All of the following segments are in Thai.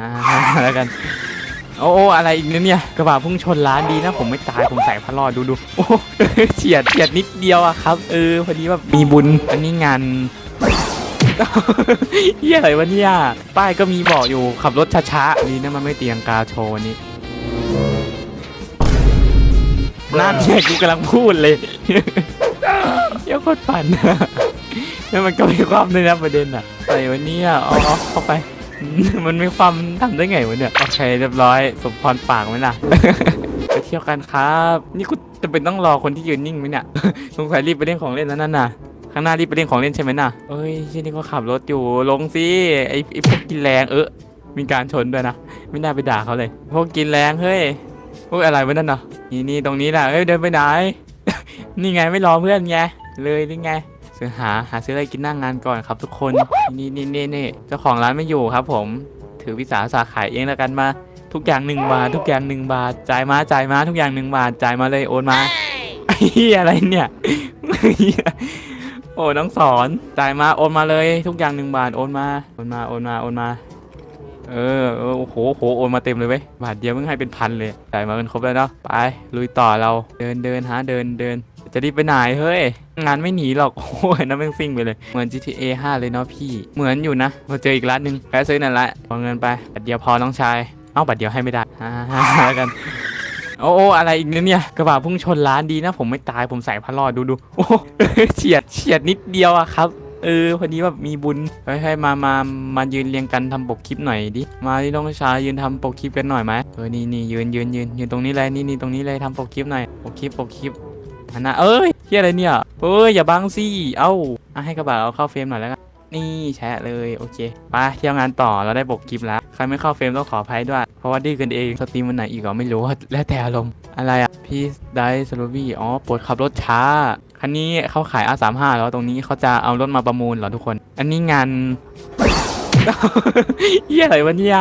อ่าแล้วกัน โอ้โอ้อะไรอีกเนี่ยกระบะพุ่งชนร้านดีนะผมไม่ตายผมใส่พระรอดดูดูโอ้เฉียดเฉียดนิดเดียวอะครับ เออพอดีแบบมีบุญอันนี้งานเฮียอะไรวะเนี่ยป้ายก็มีบอกอยู่ขับรถช้าๆดีนะมันไม่เตียงกาโชว์นี่น่าเนียกูกำลังพูดเลยเดี๋ยวโคตรปั่นแล้วมันก็มีความด้วยนะประเด็นอะอะไรวะเนี่ยอาเอเข้าไป มันมีความทำได้ไงวะเนี่ยโอเคเรียบร้อย สมพรปากไหมล่ะ ไปเที่ยวกันครับ นี่กูจะเป็นต้องรอคนที่ยืนนิ่งไหมเนี่ย สงสัยรีบไปเล่นของเล่นแล้วนั่นน่ะข้างหน้ารีบไปเล่นของเล่นใช่ไหมน่ะเอ้ยที่นี่ก็ขับรถอยู่ลงสิไอไอพวกกินแรงเออมีการชนด้วยนะ ไม่น่าไปด่าเขาเลย พวกกินแรงเฮ้ยพวกอะไรวะนั่นน่ะนี่นี่ตรงนี้แหละเอ้ยเดินไปไหน นี่ไงไม่รอเพื่อนไงเลยนี่ไง ซื้อหาหาซื้ออะไรกินหนั่งงานก่อนครับ ทุกคนนี่นี่นี่นี่เจ้าของร้านไม่อยู่ครับ ผม ถือวิสาสะขายเองแล้วกันมา ทุกอย่างหนึ่งบาททุกอย่างหนึ่งบาทจ่ายมาจ่ายมาทุกอย่างหนึ่งบาทจ่ายมาเลยโอนมาไอ้เหี้ยอะไรเนี่ยโอ้น้องสอนจ่ายมาโอนมาเลย ทุกอย่างหนึ่งบาทโอนมาโอนมาโอนมาโอนมาเออโอ้โหโอ้โหโอนมาเต็มเลยเว้ยบาทเดียวมึงให้เป็นพันเลยจ่ายมาเป็นครบแล้วเนาะไปลุยต่อเราเดินเดินหาเดินเดิน จะรีบไปไหนเฮ้ย งานไม่หนีหรอก โอ้ยนั่นแม่งซิ่งไปเลย เหมือน GTA 5 เลยเนาะพี่ เหมือนอยู่นะพอเจออีกร้านหนึ่งแพ้ซื้อนั่นละเอาเงินไปบัตรเดียวพอน้องชาย เอ้าบัตรเดียวให้ไม่ได้ฮ่าแล้วกัน โอ้โอะไรอีกเนี่ย กระบะพุ่งชนร้านดีนะ ผมไม่ตายผมใส่พระรอดดูดูโอ้เฉียดเฉียดนิดเดียวอะครับเออพอดีแบบมีบุญเฮ้ยให้มามามายืนเรียงกันทำปกคลิปหน่อยดิ มาที่น้องชายยืนทำปกคลิปกันหน่อยไหมเออนี่นี่ยืนยืนยืนยืนตรงนี้เลยนี่นี่ตรงนี้เลยทำปกคลิปหน่อยปกคลิปปกคลิป อันน่ะเอ้ยเฮียอะไรเนี่ยเอ้ยอย่าบังสิเอ้าอะให้กระบะเอาเข้าเฟรมหน่อยแล้วกันนี่แชะเลยโอเคไปเที่ยวงานต่อเราได้ปกคลิปแล้วใครไม่เข้าเฟรมต้องขออภัยด้วย เพราะว่าดื้อกันเองสตรีมวันไหนอีกก็ไม่รู้แล้วแต่อารมณ์อะไรอะพี่ได้สโลวี่อ๋อปวดขับรถช้าคันนี้เขาขาย R35 แล้วตรงนี้เขาจะเอารถมาประมูลเหรอทุกคน อันนี้งานเหี้ยอะไรวะเนี่ย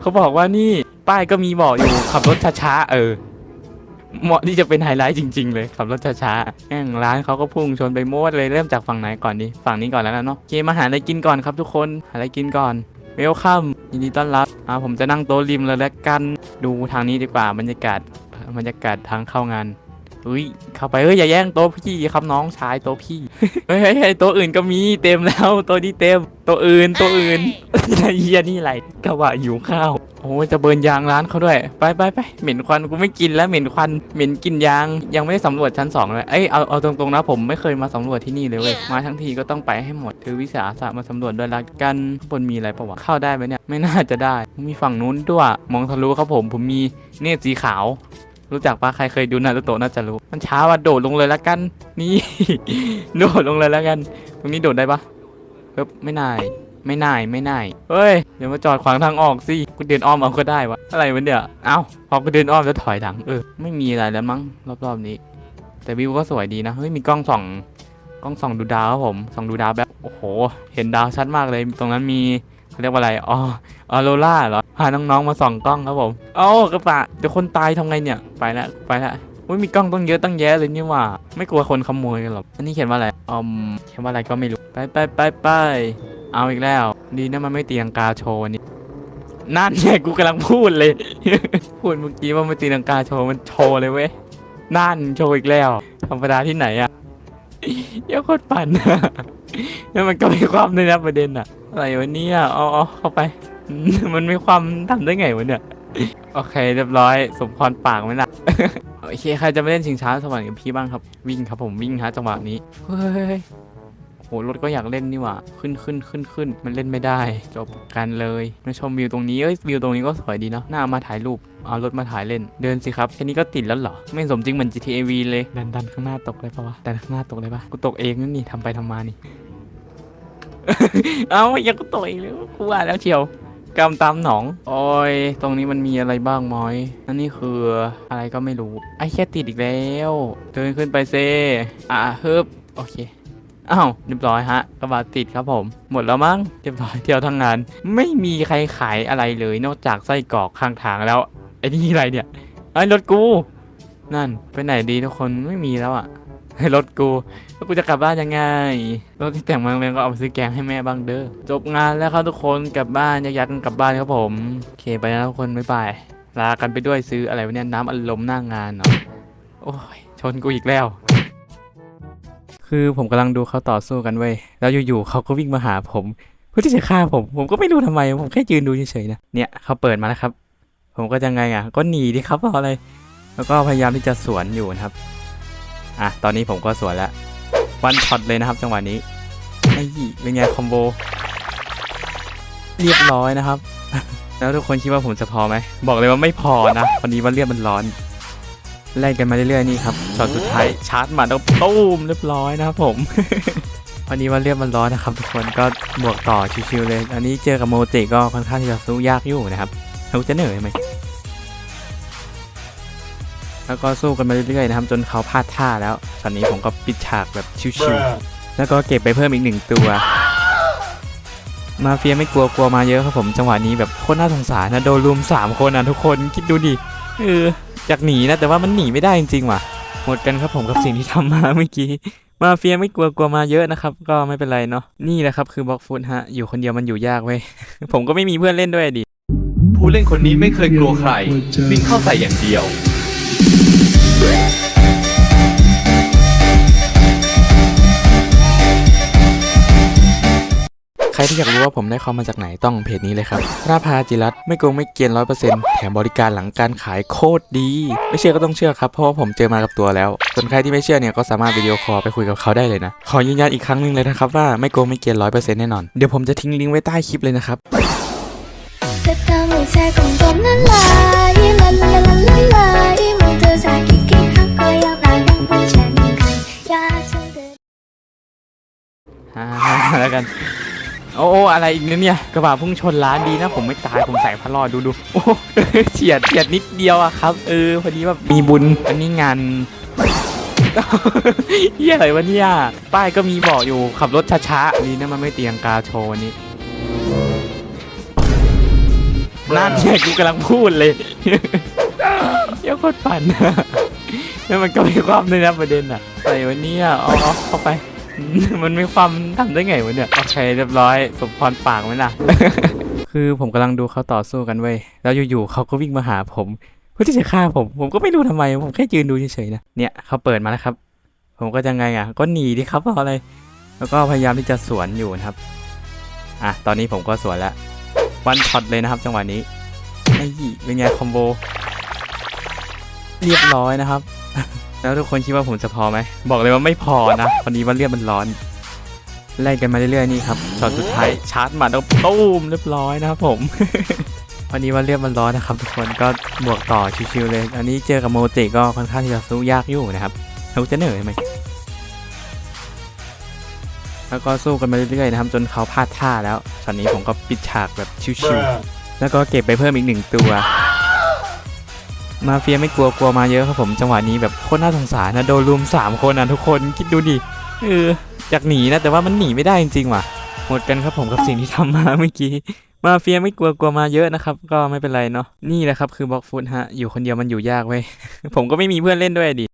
เขาบอกว่านี่ป้ายก็มีบอกอยู่ขับรถช้าๆเออ เหมาะที่จะเป็นไฮไลท์จริง ๆ เลยขับรถช้าๆแม่งร้านเขาก็พุ่งชนไปโมดเลยเริ่มจากฝั่งไหนก่อนดีฝั่งนี้ก่อนแล้วกันเนาะโอเคมาหาอะไรกินก่อนครับทุกคนหาอะไรกินก่อนเวลคัมยินดีต้อนรับอ่าผมจะนั่งโต๊ะริมเลยแล้วกันดูทางนี้ดีกว่าบรรยากาศบรรยากาศทางเข้างานอุ้ยเข้าไปเอ้ยอย่าแย่งโต๊ะพี่ครับน้องชายโต๊ะพี่เฮ้ยโต๊ะอื่นก็มีเต็มแล้วโต๊ะนี้เต็มโต๊ะอื่นโต๊ะอื่น ไอ้เหี้ยนี่อะไรกะว่าหิวข้าวโอ้ยจะเบิร์นยางร้านเขาด้วย ไปไปไปเหม็นควันกูไม่กินแล้วเหม็นควันเหม็นกลินยาง ยังไม่ได้สำรวจชั้นสองเลยเอ้ยเอาเอาตรงๆนะผมไม่เคยมาสำรวจที่นี่เลยเว้ยมาทั้งทีก็ต้องไปให้หมดถือวิสาสะมาสำรวจด้วยละกันข้างบนมีอะไรปะวะเข้าได้ไหมเนี่ยไม่น่าจะได้ มีฝั่งนู้นด้วยมองทะลุครับผมผมมีเนตรสีขาวรู้จักปะใครเคยดูนารูโตะน่าจะรู้ มันช้าว่ะโดดลงเลยละกัน นี่ โดดลงเลยละกัน ตรงนี้โดดได้ปะเฮ้ยไม่น่าย ไม่น่ายไม่น่ายเฮ้ยเดี๋ยวมาจอดขวางทางออกสิกูเดินอ้อมเอาก็ได้วะอะไรวะเนี่ยเอ้าพอกูเดินอ้อมจะถอยหลังเออไม่มีอะไรแล้วมั้งรอบๆนี้ แต่วิวก็สวยดีนะเฮ้ยมีกล้องส่องกล้องส่องดูดาวครับผมส่องดูดาวแบบโอ้โห เห็นดาวชัดมากเลยตรงนั้นมีเขาเรียกว่าอะไรอ๋อออโรล่าเหรอพาน้องๆมาส่องกล้องครับผมเอ้ากระปะเดี๋ยวคนตายทำไงเนี่ยไปละไปละอุ้ยมีกล้องต้องเยอะตั้งแยะเลยนี่ว่า ไม่กลัวคนขโมยกันหรอกอันนี้เขียนว่าอะไรอืมเขียนว่าอะไรก็ไม่รู้ไปไปไปไป เอาอีกแล้ว ดีนะมันไม่ตีลังกาโชว์นี่นั่นไงกูกำลังพูดเลย พูดเมื่อกี้ว่าไม่ตีลังกาโชว์มันโชว์เลยเว้ยนั่นโชว์อีกแล้ว ธรรมดาที่ไหนอะเดี๋ยวโคตรปั่นแล้วมันก็มีความด้วยนะประเด็นอะอะไรวะเนี่ยเอาเอาเข้าไป มันไมีความทำได้ไงวะเนี่ยโอเค เรียบร้อย สมพรปากไหมล่ะโอเคใครจะมาเล่นชิงช้าสวรรค์กับพี่บ้างครับ วิ่งครับผมวิ่งฮะจังหวะนี้เฮ้ย โหรถก็อยากเล่นนี่หว่า ขึ้นขึ้นขึ้นขึ้นมันเล่นไม่ได้ จบกันเลยมาชมวิวตรงนี้เอ้ยวิวตรงนี้ก็สวยดีเนาะน่ามาถ่ายรูปเอารถมาถ่ายเล่น เดินสิครับแค่นี้ก็ติดแล้วเหรอ ไม่สมจริงเหมือน GTA V เลยดันดันข้างหน้าตกเลยปะวะดันข้างหน้าตกเลยปะกูตกเองนั่นนี่ทำไปทำมานี่ เอาอยากูตกอีกแล้วกูว่าแล้วเชียวกำตามหนอง โอ้ย ตรงนี้มันมีอะไรบ้างมอยนั่นนี่คืออะไรก็ไม่รู้ ไอ้แค่ติดอีกแล้ว เดินขึ้นไปเซ อะฮึบ โอเค อ้าวเรียบร้อยฮะกระบะติดครับผม หมดแล้วมั้งเรียบร้อยเที่ยวทั้งงาน ไม่มีใครขายอะไรเลยนอกจากไส้กรอกข้างทางแล้วไอ้นี่อะไรเนี่ยไอ้รถกู นั่นไปไหนดีทุกคนไม่มีแล้วอะให้รถกูแล้วกูจะกลับบ้านยังไงรถที่แต่งมาโรงเรียนก็เอาไปซื้อแกงให้แม่บ้างเด้อจบงานแล้วครับทุกคนกลับบ้านยกย้ายกันกลับบ้านครับผมโอเคไปแล้วทุกคนบ๊ายบายลากันไปด้วยซื้ออะไรวะเนี่ยน้ำอัดลมหน้างานเนาะโอ้ยชนกูอีกแล้ว คือผมกำลังดูเขาต่อสู้กันเว้ย แล้วอยู่ๆเขาก็วิ่งมาหาผม เพื่อที่จะฆ่าผม ผมก็ไม่รู้ทำไม ผมแค่ยืนดูเฉยๆนะ เนี่ยเขาเปิดมาแล้วครับ ผมก็จะไงอะ ก็หนีดิครับเอาอะไร แล้วก็พยายามที่จะสวนอยู่นะครับ อะ ตอนนี้ผมก็สวนแล้ว วันช็อตเลยนะครับ จังหวะนี้ ไอ้ยี่เป็นไงคอมโบ เรียบร้อยนะครับ แล้วทุกคนคิดว่าผมจะพอไหม บอกเลยว่าไม่พอนะ วันนี้ว่าเลือดมันร้อน ไล่กันมาเรื่อยๆนี่ครับช็อตสุดท้ายชาร์จมาแล้วตูมเรียบร้อยนะครับผม วันนี้ว่าเลือดมันร้อนนะครับทุกคนก็บวกต่อชิวๆเลย อันนี้เจอกับโมจิก็ค่อนข้างที่จะสู้ยากอยู่นะครับเขาจะเหนื่อยไหมแล้วก็สู้กันมาเรื่อยๆนะครับจนเขาพลาดท่าแล้ว ตอนนี้ผมก็ปิดฉากแบบชิวๆแล้วก็เก็บไปเพิ่มอีกหนึ่งตัว มาเฟียไม่กลัวกลัวมาเยอะครับผมจังหวะนี้แบบโคตรน่าสงสารนะโดนรุมสามคนอะทุกคนคิดดูดิเออ อยากหนีนะแต่ว่ามันหนีไม่ได้จริงๆว่ะ หมดกันครับผมกับสิ่งที่ทำมาเมื่อกี้มาเฟียไม่กลัวกลัวมาเยอะนะครับ ก็ไม่เป็นไรเนาะนี่แหละครับคือบล็อกฟุตฮะ อยู่คนเดียวมันอยู่ยากเว้ยผมก็ไม่มีเพื่อนเล่นด้วยดิผู้เล่นคนนี้ไม่เคยกลัวใครวิ่งเข้าใส่อย่างเดียว รที่อยากรู้ว่าผมได้คอมมาจากไหนต้องเพจนี้เลยครับราภาจิรัตน์ไม่โกงไม่เกียนร้อยเปอร์เซ็นต์แถมบริการหลังการขายโคตรดี ไม่เชื่อก็ต้องเชื่อครับ เพราะว่าผมเจอมากับตัวแล้ว ส่วนใครที่ไม่เชื่อเนี่ยก็สามารถวิดีโอคอลไปคุยกับเขาได้เลยนะ ขอยืนยันอีกครั้งหนึ่งเลยนะครับว่าไม่โกงไม่เกียนร้อยเปอร์เซ็นต์แน่นอน เดี๋ยวผมจะทิ้งลิงก์ไว้ใต้คลิปเลยนะครับก็ทำให้ใจของผมนั้นลายละลายละลายละลายเมื่อเธอสายคิกคิกฮักก็อยากได้ดังเป็นเช่นกันอยากฉันเดินอ่าแล้วกัน โอ้โอ้อะไรอีกเนี่ยกระบะพุ่งชนร้านดีนะผมไม่ตายผมใส่พลอดดูดูโอ้เฉียดเฉียดนิดเดียวอะครับ เออพอดีแบบมีบุญอันนี้งานเฮียอะไรวะเนี่ยป้ายก็มีบอกอยู่ขับรถช้าๆดีนะมันไม่เตียงกาโชว์วันนี้นั่นไงกูกำลังพูดเลยเดี๋ยวโคตรปั่นแล้วมันก็มีความด้วยนะประเด็นอะอะไรวะเนี่ยอ๋อเข้าไป มันมีความทำได้ไงวะเนี่ยโอเคเรียบร้อย สมพรปากไหมล่ะ คือผมกำลังดูเขาต่อสู้กันเว้ยแล้วอยู่ๆเขาก็วิ่งมาหาผมเพื่อที่จะฆ่าผม ผมก็ไม่รู้ทำไม ผมแค่ยืนดูเฉยๆนะเนี่ยเขาเปิดมาแล้วครับ ผมก็จะไงอะ ก็หนีดิครับเอาอะไร แล้วก็พยายามที่จะสวนอยู่นะครับอะตอนนี้ผมก็สวนแล้ววันช็อตเลยนะครับจังหวะนี้ไอ้ยี่เป็นไงคอมโบเรียบร้อยนะครับ แล้วทุกคนคิดว่าผมจะพอไหม บอกเลยว่าไม่พอนะวันนี้ว่าเลือดมันร้อน ไล่กันมาเรื่อยๆนี่ครับช็อตสุดท้ายชาร์จมาแล้วตูมเรียบร้อยนะครับผมวันนี้ว่าเลือดมันร้อนนะครับทุกคนก็บวกต่อชิวๆเลย อันนี้เจอกับโมจิก็ค่อนข้างที่จะสู้ยากอยู่นะครับเขาจะเหนื่อยไหมแล้วก็สู้กันมาเรื่อยๆนะครับจนเขาพลาดท่าแล้วตอนนี้ผมก็ปิดฉากแบบชิวๆแล้วก็เก็บไปเพิ่มอีกหนึ่งตัว มาเฟียไม่กลัวกลัวมาเยอะครับผมจังหวะนี้แบบโคตรน่าสงสารนะโดนรุมสามคนนะทุกคนคิดดูดิเอออยากหนีนะแต่ว่ามันหนีไม่ได้จริงๆว่ะ หมดกันครับผมกับสิ่งที่ทำมาเมื่อกี้มาเฟียไม่กลัวกลัวมาเยอะนะครับ ก็ไม่เป็นไรเนาะนี่แหละครับคือบล็อกฟุตฮะ อยู่คนเดียวมันอยู่ยากเว้ยผมก็ไม่มีเพื่อนเล่นด้วยดิ